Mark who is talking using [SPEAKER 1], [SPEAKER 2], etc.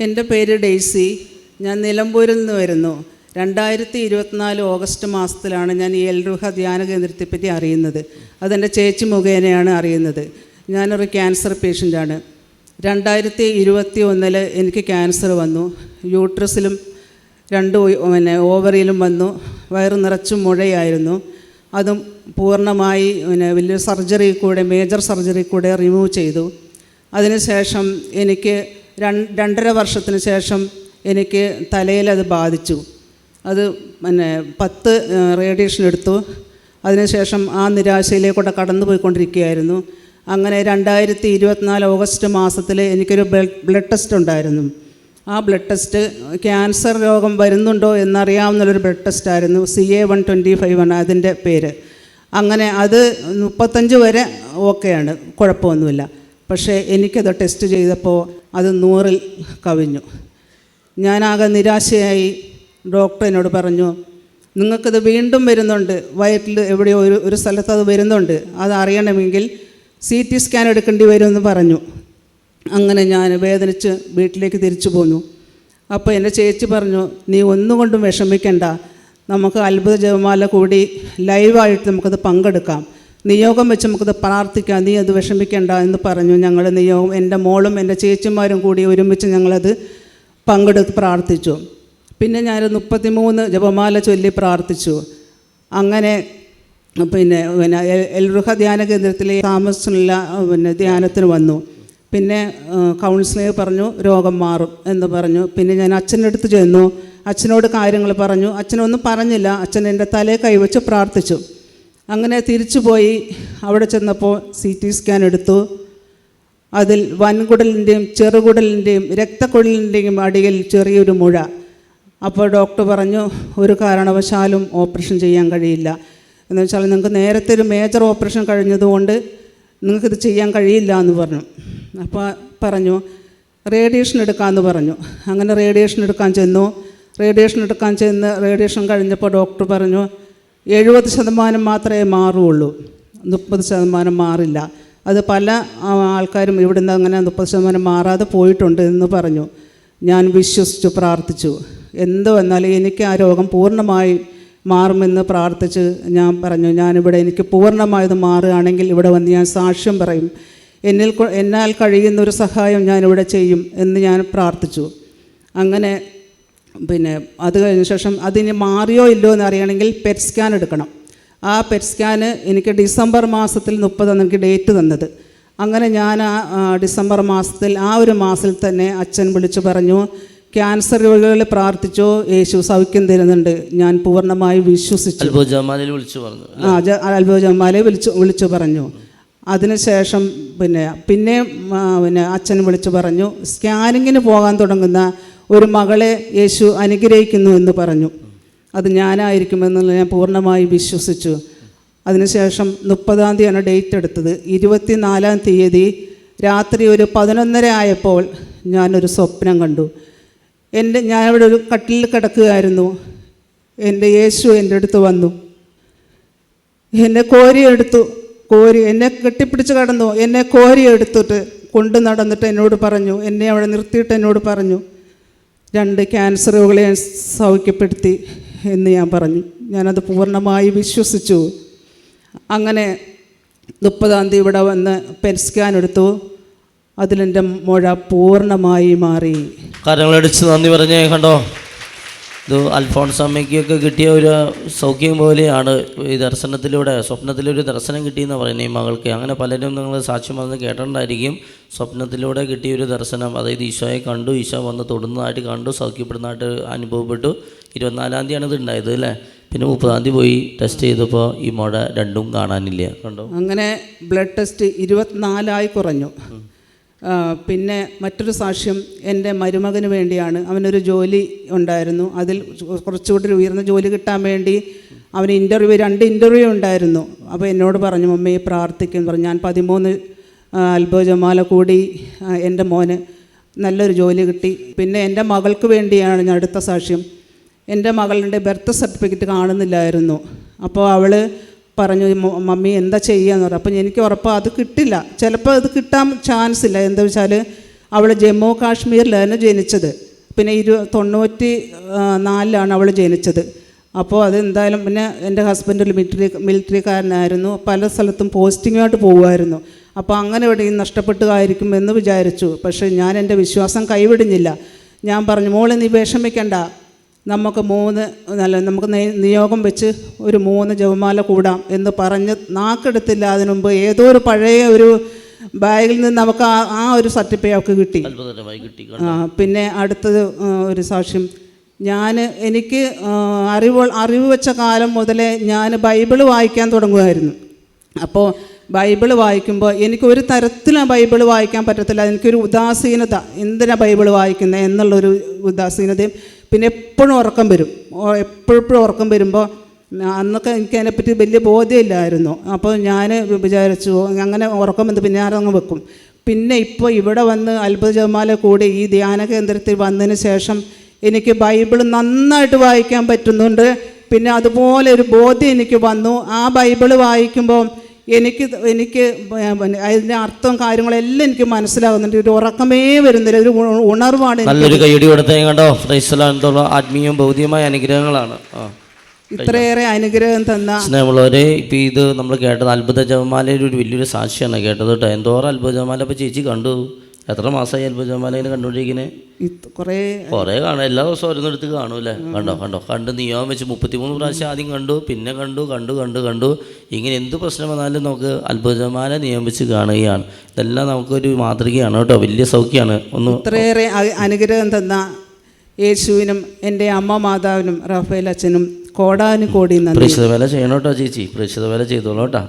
[SPEAKER 1] എന്റെ പേര് ഡെയ്സി. ഞാൻ നിലമ്പൂരിൽ നിന്ന് വരുന്നു. രണ്ടായിരത്തി ഇരുപത്തിനാല് ഓഗസ്റ്റ് മാസത്തിലാണ് ഞാൻ ഈ എൽറുഹ ധ്യാന കേന്ദ്രത്തെപ്പറ്റി അറിയുന്നത്. അതെന്റെ ചേച്ചി മുഖേനയാണ് അറിയുന്നത്. ഞാനൊരു ക്യാൻസർ പേഷ്യന്റാണ്. രണ്ടായിരത്തി ഇരുപത്തി ഒന്നിൽ എനിക്ക് ക്യാൻസർ വന്നു. യൂട്രസിലും രണ്ട് പിന്നെ ഓവറിയിലും വന്നു. വയറ് നിറച്ചും മുഴയായിരുന്നു. അതും പൂർണമായി പിന്നെ വലിയ സർജറി കൂടെ മേജർ സർജറി കൂടെ റിമൂവ് ചെയ്തു. അതിനുശേഷം എനിക്ക് രണ്ടര വർഷത്തിന് ശേഷം എനിക്ക് തലയിൽ അത് ബാധിച്ചു. അത് പിന്നെ പത്ത് റേഡിയേഷൻ എടുത്തു. അതിനുശേഷം ആ നിരാശയിലേക്കൂടെ കടന്നു പോയിക്കൊണ്ടിരിക്കുകയായിരുന്നു അങ്ങനെ രണ്ടായിരത്തി ഇരുപത്തിനാല് ഓഗസ്റ്റ് മാസത്തിൽ എനിക്കൊരു ബ്ലഡ് ടെസ്റ്റ് ഉണ്ടായിരുന്നു. ആ ബ്ലഡ് ടെസ്റ്റ് ക്യാൻസർ രോഗം വരുന്നുണ്ടോ എന്നറിയാവുന്നൊരു blood ടെസ്റ്റായിരുന്നു C A one twenty five ആണ് അതിന്റെ പേര്. അങ്ങനെ അത് മുപ്പത്തഞ്ച് വരെ ഓക്കെയാണ് കുഴപ്പമൊന്നുമില്ല. പക്ഷേ എനിക്കത് ടെസ്റ്റ് ചെയ്തപ്പോൾ അത് നൂറിൽ കവിഞ്ഞു. ഞാനാകെ നിരാശയായി ഡോക്ടർ എന്നോട് പറഞ്ഞു നിങ്ങൾക്കത് വീണ്ടും വരുന്നുണ്ട്. വയറ്റിൽ എവിടെയോ ഒരു ഒരു സ്ഥലത്ത് അത് വരുന്നുണ്ട്. അത് അറിയണമെങ്കിൽ സി ടി സ്കാൻ എടുക്കേണ്ടി വരുമെന്ന് പറഞ്ഞു. അങ്ങനെ ഞാൻ വേദനിച്ച് വീട്ടിലേക്ക് തിരിച്ചു പോന്നു. അപ്പോൾ എന്റെ ചേച്ചി പറഞ്ഞു നീ ഒന്നുകൊണ്ടും വിഷമിക്കണ്ട. നമുക്ക് അത്ഭുത ജപമാല കൂടി ലൈവായിട്ട് നമുക്കത് പങ്കെടുക്കാം. നിയോഗം വെച്ച് നമുക്കത് പ്രാർത്ഥിക്കാം. നീ അത് വിഷമിക്കേണ്ട എന്ന് പറഞ്ഞു ഞങ്ങൾ നിയോഗം എന്റെ മോളും എന്റെ ചേച്ചിമാരും കൂടി ഒരുമിച്ച് ഞങ്ങളത് പങ്കെടുത്ത് പ്രാർത്ഥിച്ചു. പിന്നെ ഞാൻ മുപ്പത്തിമൂന്ന് ജപമാല ചൊല്ലി പ്രാർത്ഥിച്ചു. അങ്ങനെ പിന്നെ പിന്നെ എൽ- എൽറുഹ ധ്യാന കേന്ദ്രത്തിലെ താമസമുള്ള പിന്നെ ധ്യാനത്തിന് വന്നു. പിന്നെ കൗൺസിലർ പറഞ്ഞു രോഗം മാറും എന്ന് പറഞ്ഞു. പിന്നെ ഞാൻ അച്ഛന്റെ അടുത്ത് ചെന്നു. അച്ഛനോട് കാര്യങ്ങൾ പറഞ്ഞു. അച്ഛനൊന്നും പറഞ്ഞില്ല. അച്ഛൻ എന്റെ തലയെ കൈവച്ച് പ്രാർത്ഥിച്ചു. അങ്ങനെ തിരിച്ചു പോയി അവിടെ ചെന്നപ്പോൾ സി ടി സ്കാൻ എടുത്തു. അതിൽ വൻകുടലിന്റെയും ചെറുകുടലിന്റെയും രക്തക്കുഴലിന്റെയും അടിയിൽ ചെറിയൊരു മുഴ. അപ്പോൾ ഡോക്ടർ പറഞ്ഞു ഒരു കാരണവശാലും ഓപ്പറേഷൻ ചെയ്യാൻ കഴിയില്ല. എന്ന് വെച്ചാൽ നിങ്ങൾക്ക് നേരത്തെ ഒരു മേജർ ഓപ്പറേഷൻ കഴിഞ്ഞതുകൊണ്ട് നിങ്ങൾക്കിത് ചെയ്യാൻ കഴിയില്ല എന്ന് പറഞ്ഞു. അപ്പോൾ പറഞ്ഞു റേഡിയേഷൻ എടുക്കാമെന്ന് പറഞ്ഞു. അങ്ങനെ റേഡിയേഷൻ എടുക്കാൻ ചെന്നു. റേഡിയേഷൻ എടുക്കാൻ ചെന്ന് റേഡിയേഷൻ കഴിഞ്ഞപ്പോൾ ഡോക്ടർ പറഞ്ഞു എഴുപത് ശതമാനം മാത്രമേ മാറുള്ളൂ. മുപ്പത് ശതമാനം മാറില്ല. അത് പല ആൾക്കാരും ഇവിടെ നിന്ന് അങ്ങനെ മുപ്പത് ശതമാനം മാറാതെ പോയിട്ടുണ്ട് എന്ന് പറഞ്ഞു. ഞാൻ വിശ്വസിച്ചു പ്രാർത്ഥിച്ചു. എന്തോ എന്നാലും എനിക്ക് ആ രോഗം പൂർണമായി മാറുമെന്ന് പ്രാർത്ഥിച്ച് ഞാൻ പറഞ്ഞു. ഞാനിവിടെ എനിക്ക് പൂർണമായത് മാറുകയാണെങ്കിൽ ഇവിടെ വന്ന് ഞാൻ സാക്ഷ്യം പറയും. എന്നിൽ എന്നാൽ കഴിയുന്ന ഒരു സഹായം ഞാനിവിടെ ചെയ്യും എന്ന് ഞാൻ പ്രാർത്ഥിച്ചു. അങ്ങനെ പിന്നെ അത് കഴിഞ്ഞ ശേഷം അതിന് മാറിയോ ഇല്ലോ എന്ന് അറിയണമെങ്കിൽ പെറ്റ് സ്കാൻ എടുക്കണം. ആ പെറ്റ് സ്കാന് എനിക്ക് ഡിസംബർ മാസത്തിൽ മുപ്പതാണ് എനിക്ക് ഡേറ്റ് തന്നത്. അങ്ങനെ ഞാൻ ആ ഡിസംബർ മാസത്തിൽ ആ ഒരു മാസത്തിൽ തന്നെ അച്ഛൻ വിളിച്ചു പറഞ്ഞു ക്യാൻസർ രോഗികളിൽ പ്രാർത്ഥിച്ചോ? യേശു സൗഖ്യം തരുന്നുണ്ട്. ഞാൻ പൂർണമായി വിശ്വസിച്ചു.
[SPEAKER 2] ജമാലിൽ വിളിച്ചു പറഞ്ഞു
[SPEAKER 1] ആ അത്ഭുത ജമാലെ വിളിച്ചു വിളിച്ചു പറഞ്ഞു. അതിനുശേഷം പിന്നെ പിന്നെ പിന്നെ അച്ഛൻ വിളിച്ചു പറഞ്ഞു സ്കാനിങ്ങിന് പോകാൻ തുടങ്ങുന്ന ഒരു മകളെ യേശു അനുഗ്രഹിക്കുന്നു എന്ന് പറഞ്ഞു. അത് ഞാനായിരിക്കുമെന്നുള്ള ഞാൻ പൂർണമായി വിശ്വസിച്ചു. അതിനുശേഷം മുപ്പതാം തീയതിയാണ് ഡേറ്റ് എടുത്തത്. ഇരുപത്തിനാലാം തീയതി രാത്രി ഒരു പതിനൊന്നര ആയപ്പോൾ ഞാനൊരു സ്വപ്നം കണ്ടു. എന്റെ ഞാനിവിടെ ഒരു കട്ടിലിൽ കിടക്കുകയായിരുന്നു. എന്റെ യേശു എന്റെ അടുത്ത് വന്നു. എന്നെ കോരിയെടുത്തു കോരി എന്നെ കെട്ടിപ്പിടിച്ച് കടന്നു. എന്നെ കോരിയെടുത്തിട്ട് കൊണ്ടു നടന്നിട്ട് എന്നോട് പറഞ്ഞു. എന്നെ അവിടെ നിർത്തിയിട്ട് എന്നോട് പറഞ്ഞു. രണ്ട് ക്യാൻസർ രോഗികളെ സൗഖ്യപ്പെടുത്തി എന്ന് ഞാൻ പറഞ്ഞു. ഞാനത് പൂർണമായി വിശ്വസിച്ചു. അങ്ങനെ മുപ്പതാം തീയതി ഇവിടെ വന്ന് പെൻ സ്കാൻ എടുത്തു. അതിലെന്റെ മുഴ പൂർണമായി മാറി.
[SPEAKER 2] കാര്യങ്ങളടിച്ച് നന്ദി പറഞ്ഞേ കണ്ടോ? ഇത് അൽഫോൺസ് അമ്മയ്ക്കൊക്കെ കിട്ടിയ ഒരു സൗഖ്യം പോലെയാണ് ഈ ദർശനത്തിലൂടെ സ്വപ്നത്തിലൊരു ദർശനം കിട്ടിയെന്ന് പറയുന്നത് ഈ മകൾക്ക്. അങ്ങനെ പലരും നിങ്ങൾ സാക്ഷ്യം വന്ന് കേട്ടിട്ടുണ്ടായിരിക്കും സ്വപ്നത്തിലൂടെ കിട്ടിയ ഒരു ദർശനം. അതായത് ഈശോയെ കണ്ടു ഈശോ വന്ന് തൊടുന്നതായിട്ട് കണ്ടു സൗഖ്യപ്പെടുന്നതായിട്ട് അനുഭവപ്പെട്ടു. ഇരുപത്തിനാലാം തീയതിയാണ് ഇത് ഉണ്ടായത് അല്ലേ? പിന്നെ മുപ്പതാം തീയതി പോയി ടെസ്റ്റ് ചെയ്തപ്പോൾ ഈ മുഴ രണ്ടും കാണാനില്ല. കണ്ടോ?
[SPEAKER 1] അങ്ങനെ ബ്ലഡ് ടെസ്റ്റ് ഇരുപത്തിനാലായി കുറഞ്ഞു. പിന്നെ മറ്റൊരു സാക്ഷ്യം എന്റെ മരുമകന് വേണ്ടിയാണ്. അവനൊരു ജോലി ഉണ്ടായിരുന്നു. അതിൽ കുറച്ചുകൂടി ഉയർന്ന ജോലി കിട്ടാൻ വേണ്ടി അവന് ഇന്റർവ്യൂ രണ്ട് ഇന്റർവ്യൂ ഉണ്ടായിരുന്നു. അപ്പോൾ എന്നോട് പറഞ്ഞു മമ്മയെ പ്രാർത്ഥിക്കും. പറഞ്ഞു ഞാൻ പതിമൂന്ന് അൽബോ ജമാല കൂടി എന്റെ മോന് നല്ലൊരു ജോലി കിട്ടി. പിന്നെ എന്റെ മകൾക്ക് വേണ്ടിയാണ് ഞാൻ അടുത്ത സാക്ഷ്യം. എന്റെ മകളുടെ ബർത്ത് സർട്ടിഫിക്കറ്റ് കാണുന്നില്ലായിരുന്നു. അപ്പോൾ അവൾ പറഞ്ഞു മമ്മി എന്താ ചെയ്യാന്ന് പറഞ്ഞു. അപ്പം എനിക്ക് ഉറപ്പ് അത് കിട്ടില്ല. ചിലപ്പോൾ അത് കിട്ടാൻ ചാൻസ് ഇല്ല. എന്താ വെച്ചാൽ അവൾ ജമ്മു കാശ്മീരിലാണ് ജനിച്ചത്. പിന്നെ ഇരു തൊണ്ണൂറ്റി നാലിലാണ് അവൾ ജനിച്ചത്. അപ്പോൾ അതെന്തായാലും പിന്നെ എന്റെ ഹസ്ബൻഡ് മിലിറ്ററി മിലിറ്ററിക്കാരനായിരുന്നു പല സ്ഥലത്തും പോസ്റ്റിങ്ങായിട്ട് പോകുമായിരുന്നു അപ്പോൾ അങ്ങനെ ഇവിടെ നഷ്ടപ്പെട്ടതായിരിക്കും എന്ന് വിചാരിച്ചു. പക്ഷേ ഞാൻ എന്റെ വിശ്വാസം കൈവിടുന്നില്ല ഞാൻ പറഞ്ഞു മോളെ നീ വിഷമിക്കണ്ട. നമുക്ക് മൂന്ന് നല്ല നമുക്ക് നിയോഗം വെച്ച് ഒരു മൂന്ന് ജപമാല കൂടാം എന്ന് പറഞ്ഞ് നാക്കെടുത്തില്ല. അതിനു മുമ്പ് ഏതോ ഒരു പഴയ ഒരു ബാഗിൽ നിന്ന് നമുക്ക് ആ ആ ഒരു സർട്ടിഫിക്കറ്റ് അവൾക്ക് കിട്ടി. ആ, പിന്നെ അടുത്തത് ഒരു സാക്ഷ്യം. ഞാൻ എനിക്ക് അറിവ് അറിവ് വെച്ച കാലം മുതലേ ഞാൻ ബൈബിൾ വായിക്കാൻ തുടങ്ങുമായിരുന്നു. അപ്പോൾ ബൈബിൾ വായിക്കുമ്പോൾ എനിക്ക് ഒരു തരത്തിലും ബൈബിൾ ബൈബിൾ വായിക്കാൻ പറ്റത്തില്ല. എനിക്കൊരു ഉദാസീനത. എന്തിനാണ് ബൈബിൾ വായിക്കുന്നത് എന്നുള്ളൊരു ഉദാസീനതയും പിന്നെ എപ്പോഴും ഉറക്കം വരും. എപ്പോഴെപ്പോഴും ഉറക്കം വരുമ്പോൾ അന്നൊക്കെ എനിക്ക് അതിനെപ്പറ്റി വലിയ ബോധ്യമില്ലായിരുന്നു. അപ്പോൾ ഞാൻ വിചാരിച്ചു അങ്ങനെ ഉറക്കം വന്ന് പിന്നെ ഞാനങ്ങ് വെക്കും. പിന്നെ ഇപ്പോൾ ഇവിടെ വന്ന് അത്ഭുത ജമാല കൂടി ഈ ധ്യാന കേന്ദ്രത്തിൽ വന്നതിന് ശേഷം എനിക്ക് ബൈബിൾ നന്നായിട്ട് വായിക്കാൻ പറ്റുന്നുണ്ട്. പിന്നെ അതുപോലെ ഒരു ബോധ്യം എനിക്ക് വന്നു. ആ ബൈബിൾ വായിക്കുമ്പോൾ എനിക്ക് എനിക്ക് അതിന്റെ അർത്ഥവും കാര്യങ്ങളെല്ലാം എനിക്ക് മനസ്സിലാകുന്നുണ്ട്. ഒരു ഉറക്കമേ വരുന്നില്ല. ഒരു ഉണർവാണ്
[SPEAKER 2] നല്ലൊരു കൈയടി കൊടുത്തേ കണ്ടോ? ഫ്രൈസലാന്തോളം ആത്മീയവും ഭൗതികമായ അനുഗ്രഹങ്ങളാണ്.
[SPEAKER 1] ഇത്രയേറെ അനുഗ്രഹം തന്ന
[SPEAKER 2] സ്നേഹമുള്ളവരെ ഇപ്പം ഇത് നമ്മൾ കേട്ടത് അത്ഭുത ജപമാലയുടെ ഒരു വലിയൊരു സാക്ഷിയാണ് കേട്ടത് കേട്ടോ. എന്തോരം അത്ഭുത ജപമാല. ഇപ്പം ചേച്ചി കണ്ടു. എത്ര മാസമായി അത്ഭുതമാലയിൽ കണ്ടുകൊണ്ടിരിക്കുന്നത്
[SPEAKER 1] കുറേ
[SPEAKER 2] കുറേ കാണാം. എല്ലാ ദിവസവും ഓരോന്നിടത്ത് കാണൂല്ലേ കണ്ടോ കണ്ടോ? കണ്ട് നിയമം വെച്ച് മുപ്പത്തിമൂന്ന് പ്രാവശ്യം ആദ്യം കണ്ടു പിന്നെ കണ്ടു കണ്ടു കണ്ടു കണ്ടു. ഇങ്ങനെ എന്ത് പ്രശ്നം വന്നാലും നമുക്ക് അത്ഭുതമാല നിയമിച്ച് കാണുകയാണ്. ഇതെല്ലാം നമുക്കൊരു മാതൃകയാണ് കേട്ടോ വലിയ സൗഖ്യമാണ് ഒന്ന്
[SPEAKER 1] ഇത്രയേറെ അനുഗ്രഹം തന്ന യേശുവിനും എന്റെ അമ്മ മാതാവിനും റഫേൽ അച്ഛനും കോടാനുകോടി
[SPEAKER 2] പ്രേക്ഷിത വേല ചെയ്യണം കേട്ടോ ചേച്ചി. പ്രേക്ഷിത വേല ചെയ്തോളൂ കേട്ടോ.